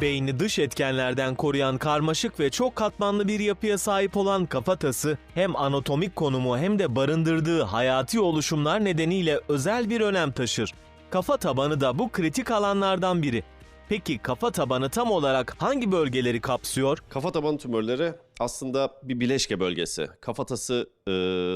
Beyni dış etkenlerden koruyan karmaşık ve çok katmanlı bir yapıya sahip olan kafatası hem anatomik konumu hem de barındırdığı hayati oluşumlar nedeniyle özel bir önem taşır. Kafa tabanı da bu kritik alanlardan biri. Peki kafa tabanı tam olarak hangi bölgeleri kapsıyor? Kafa tabanı tümörleri aslında bir bileşke bölgesi. Kafatası e,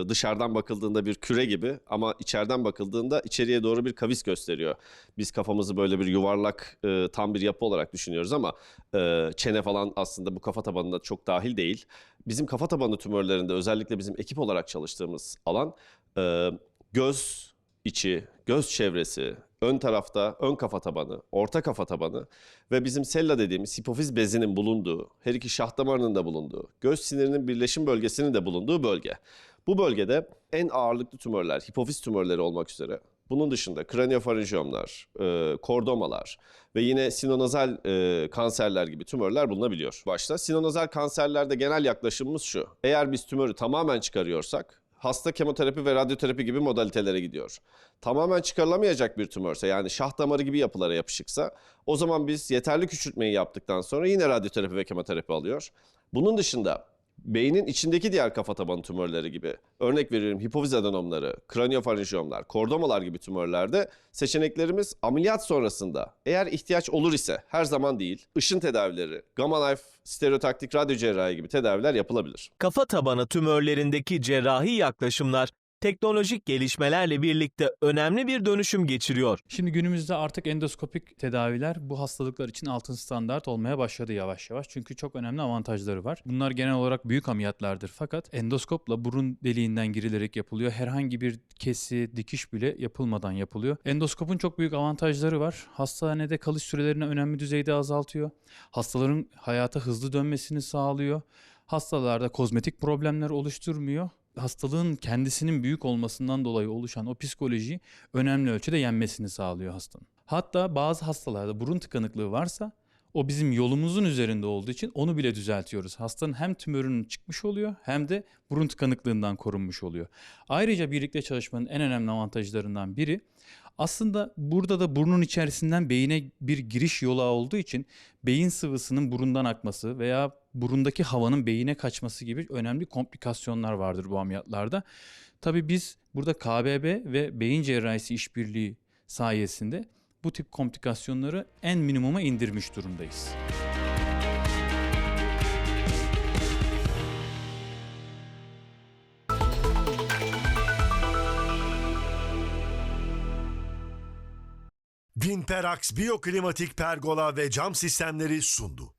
dışarıdan bakıldığında bir küre gibi ama içeriden bakıldığında içeriye doğru bir kavis gösteriyor. Biz kafamızı böyle bir yuvarlak e, tam bir yapı olarak düşünüyoruz ama e, çene falan aslında bu kafa tabanında çok dahil değil. Bizim kafa tabanı tümörlerinde özellikle bizim ekip olarak çalıştığımız alan e, göz içi, göz çevresi, ön tarafta ön kafa tabanı, orta kafa tabanı ve bizim sella dediğimiz hipofiz bezinin bulunduğu, her iki şah damarının da bulunduğu, göz sinirinin birleşim bölgesinin de bulunduğu bölge. Bu bölgede en ağırlıklı tümörler, hipofiz tümörleri olmak üzere bunun dışında kraniofarinjiyomlar, e, kordomalar ve yine sinonazal e, kanserler gibi tümörler bulunabiliyor. Başta sinonazal kanserlerde genel yaklaşımımız şu. Eğer biz tümörü tamamen çıkarıyorsak hasta kemoterapi ve radyoterapi gibi modalitelere gidiyor. Tamamen çıkarılamayacak bir tümörse yani şah damarı gibi yapılara yapışıksa o zaman biz yeterli küçültmeyi yaptıktan sonra yine radyoterapi ve kemoterapi alıyor. Bunun dışında beynin içindeki diğer kafa tabanı tümörleri gibi örnek veriyorum hipofiz adenomları, kraniofarinjiyomlar, kordomalar gibi tümörlerde seçeneklerimiz ameliyat sonrasında eğer ihtiyaç olur ise her zaman değil ışın tedavileri, gamma knife, stereotaktik radyo cerrahi gibi tedaviler yapılabilir. Kafa tabanı tümörlerindeki cerrahi yaklaşımlar teknolojik gelişmelerle birlikte önemli bir dönüşüm geçiriyor. Şimdi günümüzde artık endoskopik tedaviler bu hastalıklar için altın standart olmaya başladı yavaş yavaş. Çünkü çok önemli avantajları var. Bunlar genel olarak büyük ameliyatlardır fakat endoskopla burun deliğinden girilerek yapılıyor. Herhangi bir kesi, dikiş bile yapılmadan yapılıyor. Endoskopun çok büyük avantajları var. Hastanede kalış sürelerini önemli düzeyde azaltıyor. Hastaların hayata hızlı dönmesini sağlıyor. Hastalarda kozmetik problemler oluşturmuyor hastalığın kendisinin büyük olmasından dolayı oluşan o psikolojiyi önemli ölçüde yenmesini sağlıyor hastanın. Hatta bazı hastalarda burun tıkanıklığı varsa o bizim yolumuzun üzerinde olduğu için onu bile düzeltiyoruz. Hastanın hem tümörünün çıkmış oluyor hem de burun tıkanıklığından korunmuş oluyor. Ayrıca birlikte çalışmanın en önemli avantajlarından biri aslında burada da burnun içerisinden beyine bir giriş yolu olduğu için beyin sıvısının burundan akması veya burundaki havanın beyine kaçması gibi önemli komplikasyonlar vardır bu ameliyatlarda. Tabii biz burada KBB ve beyin cerrahisi işbirliği sayesinde bu tip komplikasyonları en minimuma indirmiş durumdayız. Vinperax Biyoklimatik Pergola ve Cam Sistemleri sundu.